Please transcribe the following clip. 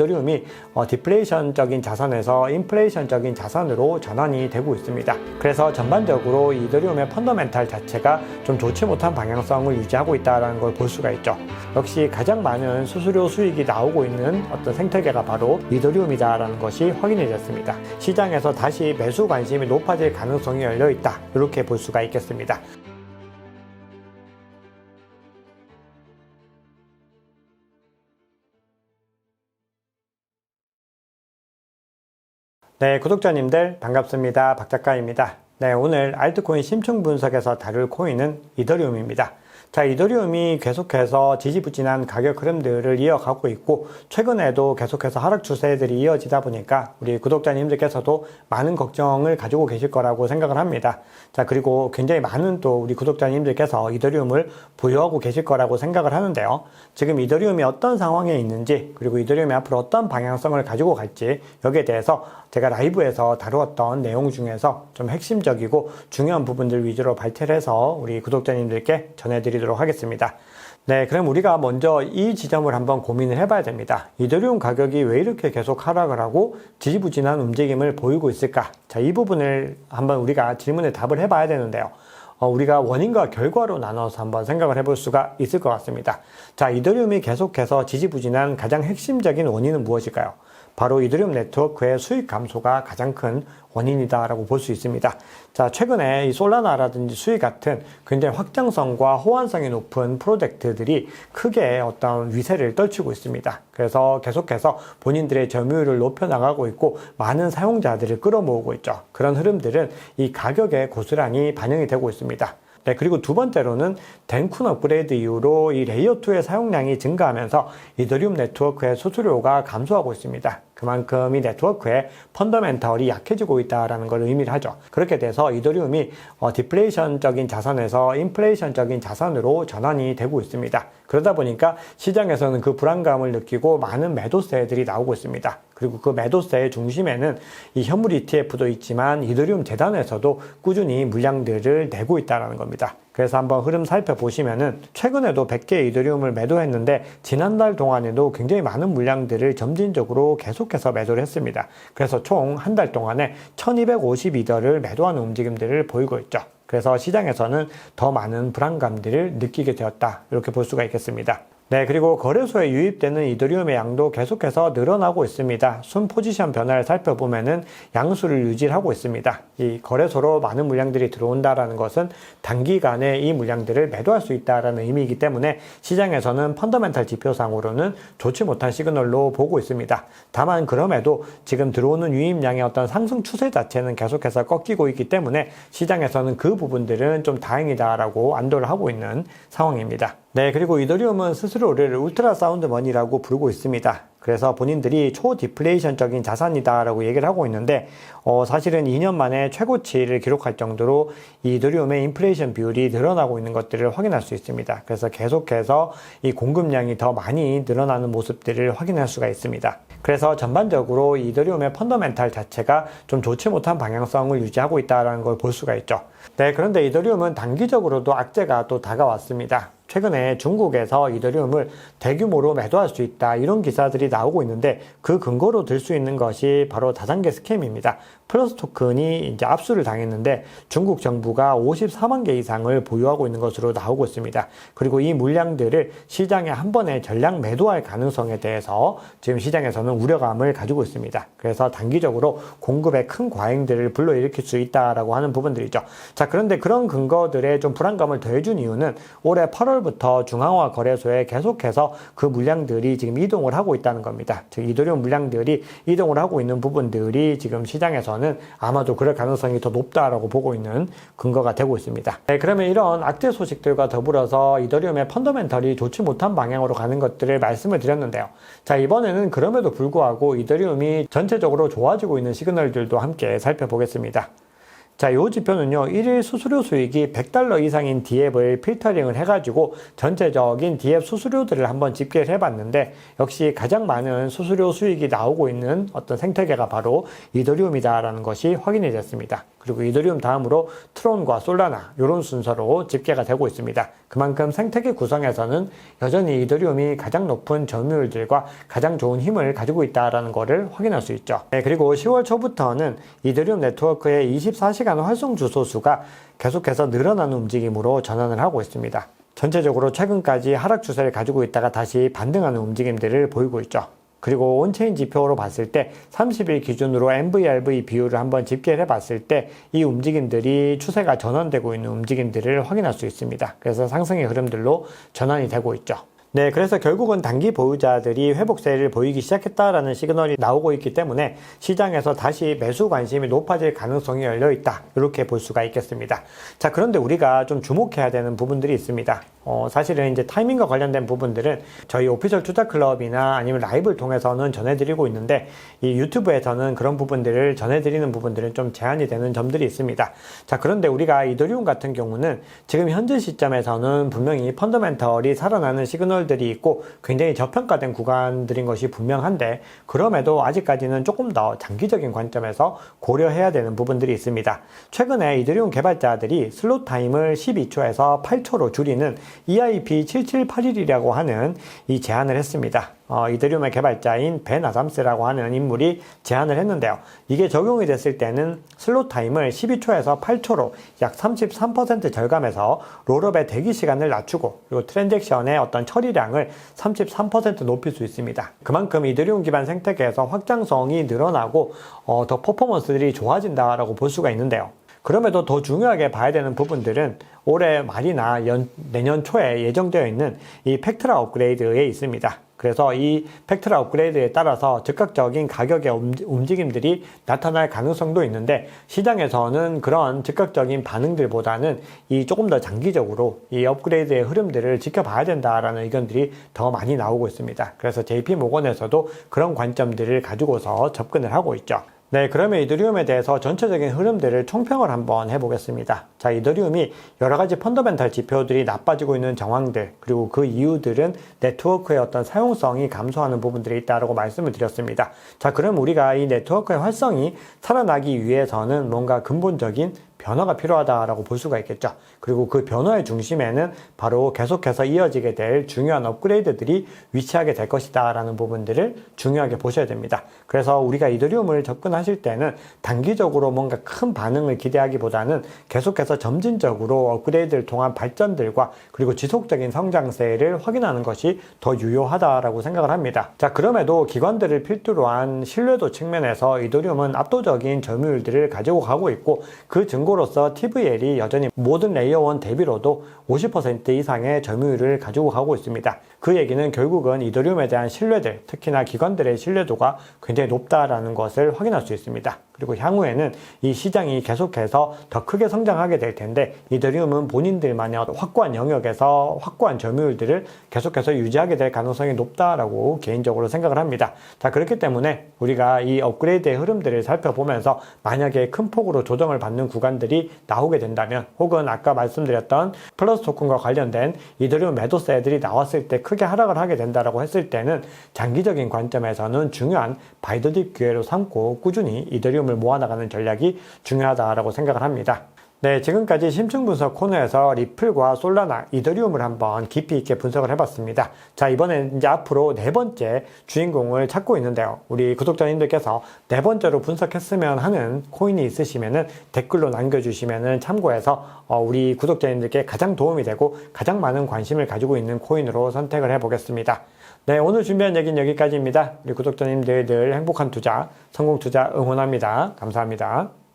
이더리움이 어, 디플레이션적인 자산에서 인플레이션적인 자산으로 전환이 되고 있습니다. 그래서 전반적으로 이더리움의 펀더멘탈 자체가 좀 좋지 못한 방향성을 유지하고 있다는 걸 볼 수가 있죠. 역시 가장 많은 수수료 수익이 나오고 있는 어떤 생태계가 바로 이더리움이다라는 것이 확인이 됐습니다. 시장에서 다시 매수 관심이 높아질 가능성이 열려 있다. 이렇게 볼 수가 있겠습니다. 네, 구독자님들 반갑습니다. 박 작가입니다. 네, 오늘 알트코인 심층 분석에서 다룰 코인은 이더리움입니다. 자, 이더리움이 계속해서 지지부진한 가격 흐름들을 이어가고 있고, 최근에도 계속해서 하락 추세들이 이어지다 보니까 우리 구독자님들께서도 많은 걱정을 가지고 계실 거라고 생각을 합니다. 자, 그리고 굉장히 많은 또 우리 구독자님들께서 이더리움을 보유하고 계실 거라고 생각을 하는데요. 지금 이더리움이 어떤 상황에 있는지, 그리고 이더리움이 앞으로 어떤 방향성을 가지고 갈지, 여기에 대해서 제가 라이브에서 다루었던 내용 중에서 좀 핵심적이고 중요한 부분들 위주로 발췌를 해서 우리 구독자님들께 전해드 리도록 하겠습니다. 네, 그럼 우리가 먼저 이 지점을 한번 고민을 해봐야 됩니다. 이더리움 가격이 왜 이렇게 계속 하락을 하고 지지부진한 움직임을 보이고 있을까? 자, 이 부분을 한번 우리가 질문에 답을 해봐야 되는데요. 어, 우리가 원인과 결과로 나눠서 한번 생각을 해볼 수가 있을 것 같습니다. 자, 이더리움이 계속해서 지지부진한 가장 핵심적인 원인은 무엇일까요? 바로 이더리움 네트워크의 수익 감소가 가장 큰 원인이다라고 볼 수 있습니다. 자, 최근에 이 솔라나라든지 수익 같은 굉장히 확장성과 호환성이 높은 프로젝트들이 크게 어떤 위세를 떨치고 있습니다. 그래서 계속해서 본인들의 점유율을 높여나가고 있고 많은 사용자들을 끌어모으고 있죠. 그런 흐름들은 이 가격에 고스란히 반영이 되고 있습니다. 네, 그리고 두 번째로는 덴쿤 업그레이드 이후로 이 레이어 2의 사용량이 증가하면서 이더리움 네트워크의 수수료가 감소하고 있습니다. 그만큼 이 네트워크의 펀더멘털이 약해지고 있다라는 걸 의미를 하죠. 그렇게 돼서 이더리움이 어, 디플레이션적인 자산에서 인플레이션적인 자산으로 전환이 되고 있습니다. 그러다 보니까 시장에서는 그 불안감을 느끼고 많은 매도세들이 나오고 있습니다. 그리고 그 매도세의 중심에는 이 현물 ETF도 있지만 이더리움 재단에서도 꾸준히 물량들을 내고 있다는 겁니다. 그래서 한번 흐름 살펴보시면은 최근에도 100개 이더리움을 매도했는데 지난달 동안에도 굉장히 많은 물량들을 점진적으로 계속해서 매도를 했습니다. 그래서 총 한 달 동안에 1252더를 매도하는 움직임들을 보이고 있죠. 그래서 시장에서는 더 많은 불안감들을 느끼게 되었다. 이렇게 볼 수가 있겠습니다. 네, 그리고 거래소에 유입되는 이더리움의 양도 계속해서 늘어나고 있습니다. 순 포지션 변화를 살펴보면은 양수를 유지하고 있습니다. 이 거래소로 많은 물량들이 들어온다라는 것은 단기간에 이 물량들을 매도할 수 있다라는 의미이기 때문에 시장에서는 펀더멘탈 지표상으로는 좋지 못한 시그널로 보고 있습니다. 다만 그럼에도 지금 들어오는 유입량의 어떤 상승 추세 자체는 계속해서 꺾이고 있기 때문에 시장에서는 그 부분들은 좀 다행이다라고 안도를 하고 있는 상황입니다. 네, 그리고 이더리움은 스스로 를 울트라 사운드 머니라고 부르고 있습니다. 그래서 본인들이 초디플레이션적인 자산이다라고 얘기를 하고 있는데 어, 사실은 2년 만에 최고치를 기록할 정도로 이 이더리움의 인플레이션 비율이 늘어나고 있는 것들을 확인할 수 있습니다. 그래서 계속해서 이 공급량이 더 많이 늘어나는 모습들을 확인할 수가 있습니다. 그래서 전반적으로 이 이더리움의 펀더멘탈 자체가 좀 좋지 못한 방향성을 유지하고 있다는 걸 볼 수가 있죠. 네, 그런데 이더리움은 단기적으로도 악재가 또 다가왔습니다. 최근에 중국에서 이더리움을 대규모로 매도할 수 있다 이런 기사들이 나오고 있는데 그 근거로 들 수 있는 것이 바로 다단계 스캠입니다. 플러스 토큰이 이제 압수를 당했는데 중국 정부가 54만 개 이상을 보유하고 있는 것으로 나오고 있습니다. 그리고 이 물량들을 시장에 한 번에 전량 매도할 가능성에 대해서 지금 시장에서는 우려감을 가지고 있습니다. 그래서 단기적으로 공급에 큰 과잉들을 불러일으킬 수 있다라고 하는 부분들이죠. 자, 그런데 그런 근거들에 좀 불안감을 더해준 이유는 올해 8 월부터 중앙화 거래소에 계속해서 그 물량들이 지금 이동을 하고 있다는 겁니다. 즉, 이더리움 물량들이 이동을 하고 있는 부분들이 지금 시장에서는 아마도 그럴 가능성이 더 높다라고 보고 있는 근거가 되고 있습니다. 네, 그러면 이런 악재 소식들과 더불어서 이더리움의 펀더멘털이 좋지 못한 방향으로 가는 것들을 말씀을 드렸는데요. 자, 이번에는 그럼에도 불구하고 이더리움이 전체적으로 좋아지고 있는 시그널들도 함께 살펴보겠습니다. 자, 요 지표는요, 1일 수수료 수익이 100달러 이상인 디앱을 필터링을 해가지고 전체적인 디앱 수수료들을 한번 집계를 해봤는데, 역시 가장 많은 수수료 수익이 나오고 있는 어떤 생태계가 바로 이더리움이다라는 것이 확인이 됐습니다. 그리고 이더리움 다음으로 트론과 솔라나, 이런 순서로 집계가 되고 있습니다. 그만큼 생태계 구성에서는 여전히 이더리움이 가장 높은 점유율들과 가장 좋은 힘을 가지고 있다라는 것을 확인할 수 있죠. 네, 그리고 10월 초부터는 이더리움 네트워크의 24시간 활성 주소 수가 계속해서 늘어나는 움직임으로 전환을 하고 있습니다. 전체적으로 최근까지 하락 추세를 가지고 있다가 다시 반등하는 움직임들을 보이고 있죠. 그리고 온체인 지표로 봤을 때 30일 기준으로 MVRV 비율을 한번 집계를 해봤을 때 이 움직임들이 추세가 전환되고 있는 움직임들을 확인할 수 있습니다. 그래서 상승의 흐름들로 전환이 되고 있죠. 네, 그래서 결국은 단기 보유자들이 회복세를 보이기 시작했다라는 시그널이 나오고 있기 때문에 시장에서 다시 매수 관심이 높아질 가능성이 열려 있다. 이렇게 볼 수가 있겠습니다. 자, 그런데 우리가 좀 주목해야 되는 부분들이 있습니다. 어, 사실은 이제 타이밍과 관련된 부분들은 저희 오피셜 투자 클럽이나 아니면 라이브를 통해서는 전해드리고 있는데 이 유튜브에서는 그런 부분들을 전해드리는 부분들은 좀 제한이 되는 점들이 있습니다. 자, 그런데 우리가 이더리움 같은 경우는 지금 현재 시점에서는 분명히 펀더멘털이 살아나는 시그널들이 있고 굉장히 저평가된 구간들인 것이 분명한데 그럼에도 아직까지는 조금 더 장기적인 관점에서 고려해야 되는 부분들이 있습니다. 최근에 이더리움 개발자들이 슬롯 타임을 12초에서 8초로 줄이는 EIP 7781이라고 하는 이 제안을 했습니다. 어, 이더리움의 개발자인 벤 아담스라고 하는 인물이 제안을 했는데요. 이게 적용이 됐을 때는 슬롯 타임을 12초에서 8초로 약 33% 절감해서 롤업의 대기 시간을 낮추고 그리고 트랜잭션의 어떤 처리량을 33% 높일 수 있습니다. 그만큼 이더리움 기반 생태계에서 확장성이 늘어나고 어, 더 퍼포먼스들이 좋아진다라고 볼 수가 있는데요. 그럼에도 더 중요하게 봐야 되는 부분들은 올해 말이나 연, 내년 초에 예정되어 있는 이 팩트라 업그레이드에 있습니다. 그래서 이 팩트라 업그레이드에 따라서 즉각적인 가격의 움직임들이 나타날 가능성도 있는데 시장에서는 그런 즉각적인 반응들보다는 이 조금 더 장기적으로 이 업그레이드의 흐름들을 지켜봐야 된다라는 의견들이 더 많이 나오고 있습니다. 그래서 JP 모건에서도 그런 관점들을 가지고서 접근을 하고 있죠. 네, 그러면 이더리움에 대해서 전체적인 흐름들을 총평을 한번 해보겠습니다. 자, 이더리움이 여러 가지 펀더멘탈 지표들이 나빠지고 있는 정황들, 그리고 그 이유들은 네트워크의 어떤 사용성이 감소하는 부분들이 있다고 말씀을 드렸습니다. 자, 그럼 우리가 이 네트워크의 활성이 살아나기 위해서는 뭔가 근본적인 변화가 필요하다라고 볼 수가 있겠죠. 그리고 그 변화의 중심에는 바로 계속해서 이어지게 될 중요한 업그레이드들이 위치하게 될 것이다라는 부분들을 중요하게 보셔야 됩니다. 그래서 우리가 이더리움을 접근하실 때는 단기적으로 뭔가 큰 반응을 기대하기보다는 계속해서 점진적으로 업그레이드를 통한 발전들과 그리고 지속적인 성장세를 확인하는 것이 더 유효하다라고 생각을 합니다. 자, 그럼에도 기관들을 필두로 한 신뢰도 측면에서 이더리움은 압도적인 점유율들을 가지고 가고 있고 그 증거 정보로서 TVL이 여전히 모든 레이어 1 대비로도 50% 이상의 점유율을 가지고 가고 있습니다. 그 얘기는 결국은 이더리움에 대한 신뢰들, 특히나 기관들의 신뢰도가 굉장히 높다라는 것을 확인할 수 있습니다. 그리고 향후에는 이 시장이 계속해서 더 크게 성장하게 될 텐데 이더리움은 본인들만의 확고한 영역에서 확고한 점유율들을 계속해서 유지하게 될 가능성이 높다라고 개인적으로 생각을 합니다. 자 그렇기 때문에 우리가 이 업그레이드의 흐름들을 살펴보면서 만약에 큰 폭으로 조정을 받는 구간들이 나오게 된다면 혹은 아까 말씀드렸던 플러스 토큰과 관련된 이더리움 매도세들이 나왔을 때 크게 하락을 하게 된다라고 했을 때는 장기적인 관점에서는 중요한 바이더딥 기회로 삼고 꾸준히 이더리움 자금을 모아나가는 전략이 중요하다라고 생각을 합니다. 네, 지금까지 심층 분석 코너에서 리플과 솔라나, 이더리움을 한번 깊이 있게 분석을 해봤습니다. 자, 이번엔 이제 앞으로 네 번째 주인공을 찾고 있는데요. 우리 구독자님들께서 네 번째로 분석했으면 하는 코인이 있으시면은 댓글로 남겨주시면은 참고해서 어, 우리 구독자님들께 가장 도움이 되고 가장 많은 관심을 가지고 있는 코인으로 선택을 해보겠습니다. 네, 오늘 준비한 얘기는 여기까지입니다. 우리 구독자님들 늘 행복한 투자, 성공 투자 응원합니다. 감사합니다.